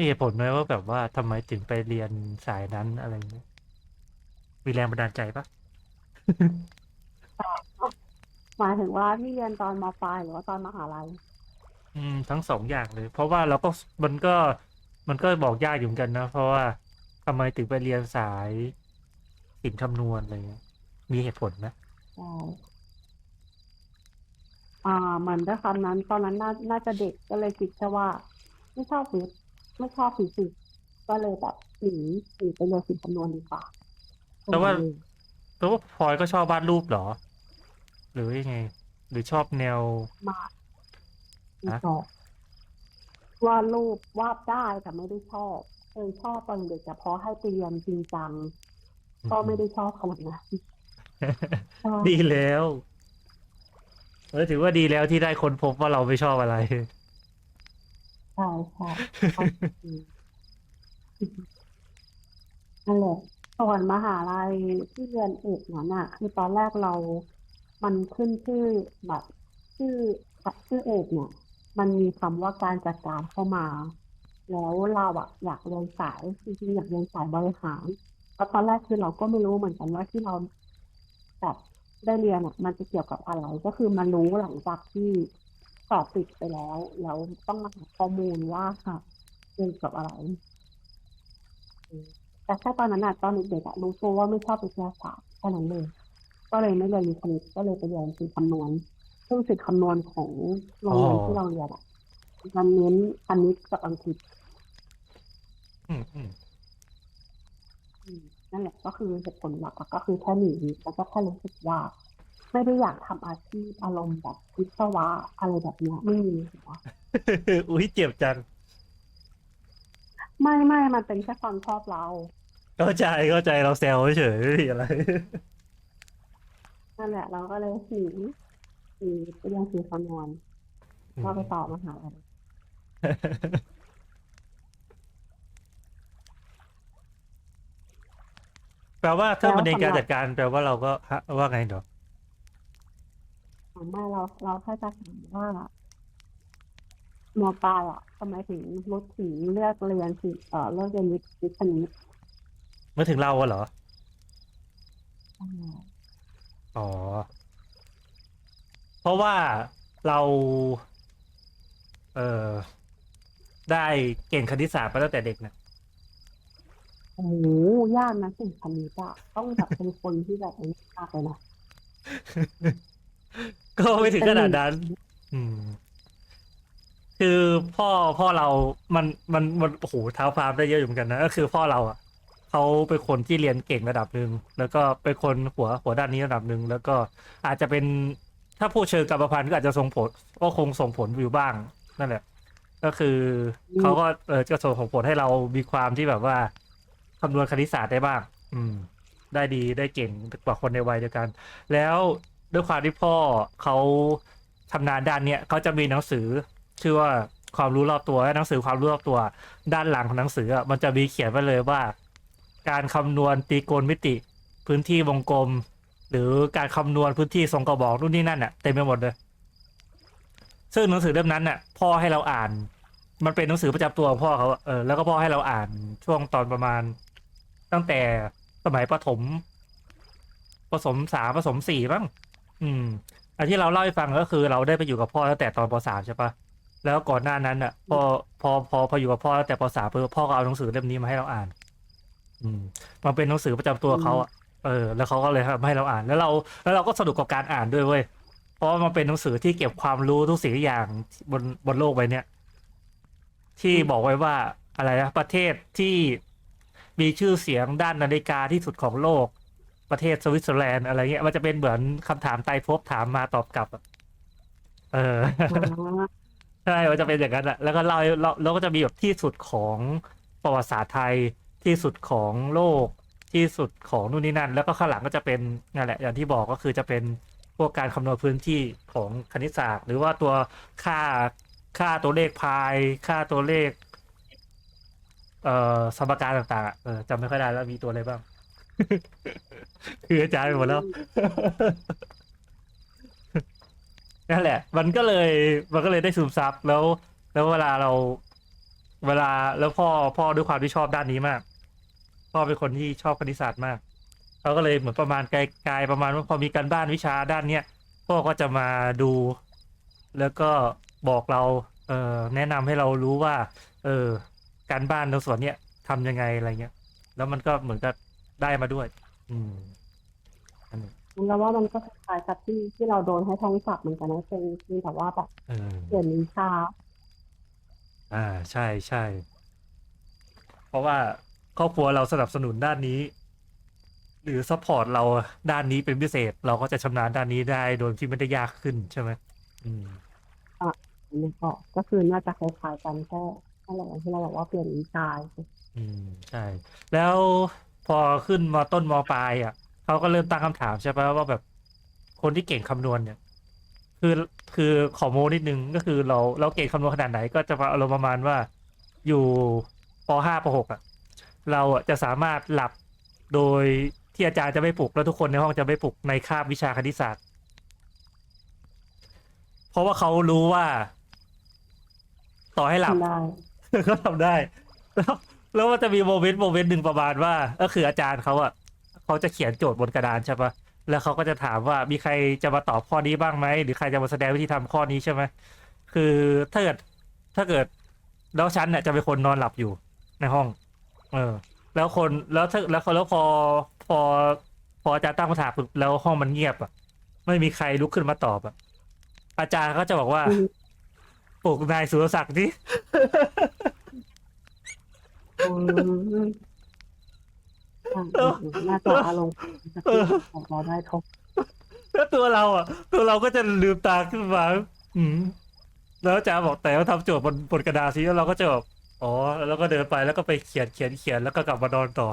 มีเหตุผลไหมว่าแบบว่าทำไมถึงไปเรียนสายนั้นอะไรเงี้ยมีแรงบันดาลใจปะ หมายถึงว่าที่เรียนตอนมปลายหรือว่าตอนมหาลัย อืมทั้งสองอย่างเลย เพราะว่าเราก็มันก็มันก็บอกยากอยู่เหมือนกันนะ เพราะว่าทำไมถึงไปเรียนสายสินคำนวณอะไรเงี้ยมีเหตุผลไหมใช่อ่าเหมือนด้วยคำนั้นตอนนั้นน่าน่าจะเด็กก็เลยคิดแค่ว่า ไม่ชอบฟิสิกส์ ไม่ชอบฟิสิกส์ก็เลยแบบหนีหนีไปเรียนสิ่งคำนวณดีกว่าแต่ว่าแต่ว่าพลอยก็ชอบวาดรูปเหรอ หรือยังไง หรือชอบแนวมาไม่ฮะชอบวาดรูปวาดได้แต่ไม่ได้ชอบเคยชอบตอนเด็กแต่พอให้ไปเรียนจริงจังก็ไม่ได้ชอบขนาดนั้นชอบดีแล้วเออถือว่าดีแล้วที่ได้คนพบว่าเราไม่ชอบอะไรใช่ใช่ชอบจริงนั่นแหละส่วนมหาลัยที่เรียนเอกนั้นอะ คือตอนแรกเรา มันขึ้นชื่อแบบชื่อชื่อเอกเนี่ย มันมีคำว่าการจัดการเข้ามา แล้วเราอะอยากเรียนสายจริงๆอยากเรียนสายบริหารเพราะตอนแรกคือเราก็ไม่รู้เหมือนกันว่าที่เราแบบได้เรียนอะมันจะเกี่ยวกับอะไร ก็คือมารู้หลังจากที่ สอบติดไปแล้ว แล้วต้องมาหาข้อมูลว่าค่ะเกี่ยวกับอะไรอืมแต่แค่ตอนนั้นอะตอนเด็กๆอะรู้ตัวว่าไม่ชอบวิทยาศาสตร์แค่นั้นเลย ก็เลยไม่เรียนวิทย์คณิตก็เลยไปเรียนสิ่งคำนวณซึ่งสิ่งคำนวณของโรงเรียนอ๋อที่เราเรียนอะมันเน้นคณิตกับอังกฤษอืมอืมอืมนั่นแหละก็คือเหตุผลหลักก็คือแค่หนีแล้วก็แค่รู้สึกว่า ไม่ได้อยากทำอาชีพอารมณ์แบบวิศวะอะไรแบบเนี้ยไม่มีหัวอุ้ยเจ็บจัง ไม่ไม่มันเป็นแค่ความชอบเราเข้าใจเข้าใจเราแซวเฉยๆไม่มีอะไรนั่นแหละ เราก็เลยหนีหนีไปเรียนสิ่งคำนวณก็ไปต่อมหาลัยแปลว่าถ้ามันในการจัดการแปลว่าเราก็ฮะว่าไงเนาะ ของไม่เราเราแค่จะถามว่ามปลายอะทำไมถึงรุดถึงเลือกเรียนสิเอ่อเลือกเรียนวิทย์วิทย์คณิตเมื่อถึงเราอะเหรอ อ่าอ๋อ เพราะว่าเรา เออได้เก่งคณิตศาสตร์มาตั้งแต่เด็กนะโอ้โหยากนะสิ่งคณิตอะต้องแบบเป็นคนที่แบบไอ้นี่มากเลยนะ ก็ไม่ถึงขนาดนั้น อืม คือพ่อพ่อเรา มันมันมันโอ้โหเท้าความได้เยอะอยู่เหมือนกันนะก็คือพ่อเราอะเขาเป็นคนที่เรียนเก่งระดับหนึ่งแล้วก็เป็นคนหัวหัวด้านนี้ระดับหนึ่งแล้วก็อาจจะเป็นถ้าพูดเชิงกรรมพันธุ์ก็อาจจะส่งผลก็คงส่งผลอยู่บ้างนั่นแหละ ก็คือเขาก็เออจะส่งผลให้เรามีความที่แบบว่าคำนวณคณิตศาสตร์ได้บ้าง อืม ได้ดีได้เก่งกว่าคนในวัยเดียวกัน แล้ว ด้วยความที่พ่อเขาทำงานด้านเนี้ยเขาจะมีหนังสือชื่อว่าความรู้รอบตัวและหนังสือความรู้รอบตัว ด้านหลังของหนังสืออะมันจะมีเขียนไว้เลยว่า การคำนวณตรีโกณมิติ พื้นที่วงกลม หรือการคำนวณพื้นที่ทรงกระบอกนู่นนี่นั่นอะเต็มไปหมดเลย ซึ่งหนังสือเล่มนั้นน่ะ พ่อให้เราอ่าน มันเป็นหนังสือประจำตัวของพ่อเขาเออแล้วก็พ่อให้เราอ่านช่วงตอนประมาณ ตั้งแต่สมัยประถมผสมสามผสมสี่บ้าง อืมอันที่เราเล่าให้ฟังก็คือเราได้ไปอยู่กับพ่อตั้งแต่ตอนปสามใช่ปะแล้วก่อนหน้านั้นอะพอพอพอพออยู่กับพ่อตั้งแต่ปสามปุ๊บพ่อก็เอาหนังสือเล่มนี้มาให้เราอ่าน อืม มันเป็นหนังสือประจำตัวเขาอะเออ แล้วเขาก็เลยทำให้เราอ่าน แล้วเราแล้วเราก็สนุกกับการอ่านด้วยเว้ยเพราะว่ามันเป็นหนังสือที่เก็บความรู้ทุกสิ่งทุกอย่างบนบนโลกใบเนี้ยที่บอกไว้ว่าอะไรนะประเทศที่มีชื่อเสียงด้านนาฬิกาที่สุดของโลก ประเทศสวิตเซอร์แลนด์อะไรเงี้ยมันจะเป็นเหมือนคำถามไตรภพถามมาตอบกลับอะเออใช่มันจะเป็นอย่างนั้นอะแล้วก็เล่าเราเราก็จะมีแบบที่สุดของประวัติศาสตร์ไทยที่สุดของโลกที่สุดของนู่นนี่นั่น แล้วก็ข้างหลังก็จะเป็นนั่นแหละอย่างที่บอกก็คือจะเป็นพวกการคำนวณพื้นที่ของคณิตศาสตร์ หรือว่าตัวค่าค่าตัวเลขพาย ค่าตัวเลข เอ่อสมการต่างๆอะเออจำไม่ค่อยได้แล้วมีตัวอะไรบ้าง คืออาจารย์ไปหมดแล้ว นั่นแหละ มันก็เลย มันก็เลยได้ซึมซับแล้ว แล้วเวลาเรา เวลาแล้วพ่อพ่อด้วยความที่ชอบด้านนี้มาก พ่อเป็นคนที่ชอบคณิตศาสตร์มากเขาก็เลยเหมือนประมาณไกลๆประมาณว่าพอมีการบ้านวิชาด้านเนี้ยพ่อก็จะมาดู แล้วก็บอกเรา เออแนะนำให้เรารู้ว่า เออ การบ้านในส่วนเนี้ยทำยังไงอะไรเงี้ย แล้วมันก็เหมือนกับ ได้มาด้วย อืมอันนี้แล้วว่ามันก็คล้ายๆกับที่ที่เราโดนให้ท่องศัพท์เหมือนกันนะเป็นคือแต่ว่าแบบเออเปลี่ยนวิชาอ่า ใช่ใช่ เพราะว่าครอบครัวเราสนับสนุนด้านนี้ หรือซัพพอร์ตเราด้านนี้เป็นพิเศษ เราก็จะชำนาญด้านนี้ได้โดยที่ไม่ได้ยากขึ้นใช่ไหมอืม อันนี้ก็ก็คือน่าจะคล้ายๆกันแค่นั่นแหละที่เราบอกว่าเปลี่ยนวิชาอืม ใช่ แล้วพ อขึ้นมาต้นมปลายอะเขาก็เริ่มตั้งคำถามใช่ปะว่าแบบคนที่เก่งคำนวณเนี่ย คือคือขอโมนิดนึงก็คือเราเราเก่งคำนวณขนาดไหน ก็จะอารมณ์ประมาณว่าอยู่ปห้าปหกอะ เราอะจะสามารถหลับโดยที่อาจารย์จะไม่ปลุกแล้วทุกคนในห้องจะไม่ปลุกในคาบวิชาคณิตศาสตร์ เพราะว่าเขารู้ว่า ต่อให้หลับทำได้เขาทำได้แล้ว แล้วมันจะมีโมเมนต์โมเมนต์หนึ่งประมาณว่า ก็คืออาจารย์เขาอะเขาจะเขียนโจทย์บนกระดานใช่ปะแล้วเขาก็จะถามว่ามีใครจะมาตอบข้อนี้บ้างไหมหรือใครจะมาแสดงวิธีทำข้อนี้ใช่ไหมคือถ้าเกิดถ้าเกิดแล้วฉันเนี่ยจะเป็นคนนอนหลับอยู่ในห้อง เออ แล้วคนแล้วถ้าแล้วแล้วพอพอ พออาจารย์ตั้งคำถามปุ๊บแล้วห้องมันเงียบอะไม่มีใครลุกขึ้นมาตอบอะอาจารย์ก็จะบอกว่าอืมปลุกนายสุรศักดิ์ที่ อืมอะอืมอืมน่าจะอารมณ์ของเราได้ทบแล้วตัวเราอะ ตัวเราก็จะลืมตาขึ้นมาอืมแล้วอาจารย์บอกแต่ว่าทำโจทย์บนบนกระดาษสิแล้วเราก็จะแบบอ๋อ แล้วก็เดินไปแล้วก็ไปเขียนเขียนเขียนแล้วก็กลับมานอนต่อ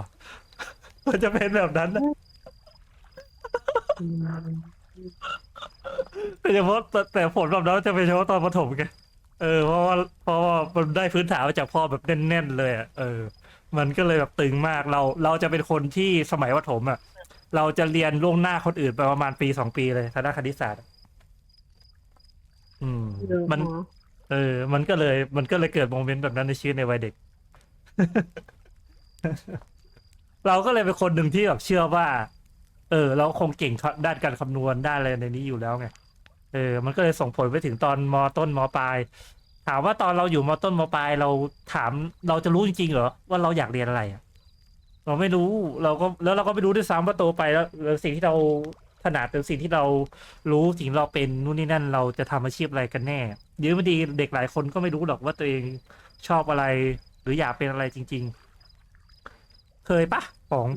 มันจะเป็นแบบนั้นนะอืมแต่เฉพาะแต่แต่ผลแบบนั้นจะเป็นเฉพาะตอนประถมไง เออเพราะว่าเพราะว่ามันได้พื้นฐานมาจากพ่อแบบแน่นๆเลยอะเออ มันก็เลยแบบตึงมากเราเราจะเป็นคนที่สมัยประถมอะ เราจะเรียนล่วงหน้าคนอื่นไปประมาณปีสองปีเลยทางด้านคณิตศาสตร์อะอืมเยอะมันนะเออ มันก็เลย มันก็เลยเกิดโมเมนต์แบบนั้นในชีวิตในวัยเด็ก เราก็เลยเป็นคนหนึ่งที่แบบเชื่อว่า เออ เราคงเก่งด้านการคำนวณด้านอะไรในนี้อยู่แล้วไง เออมันก็เลยส่งผลไปถึงตอนมต้นมปลาย ถามว่าตอนเราอยู่มต้นมปลายเราถามเราจะรู้จริงๆเหรอว่าเราอยากเรียนอะไรอะเราไม่รู้เราก็แล้วเราก็ไม่รู้ด้วยซ้ำว่าโตไปแล้วแล้วสิ่งที่เราถนัดหรือสิ่งที่เรารู้สิ่งเราเป็นนู่นนี่นั่นเราจะทำอาชีพอะไรกันแน่เดี๋ยวไม่ดีเด็กหลายคนก็ไม่รู้หรอกว่าตัวเองชอบอะไร หรืออยากเป็นอะไรจริง ๆ เคยปะของ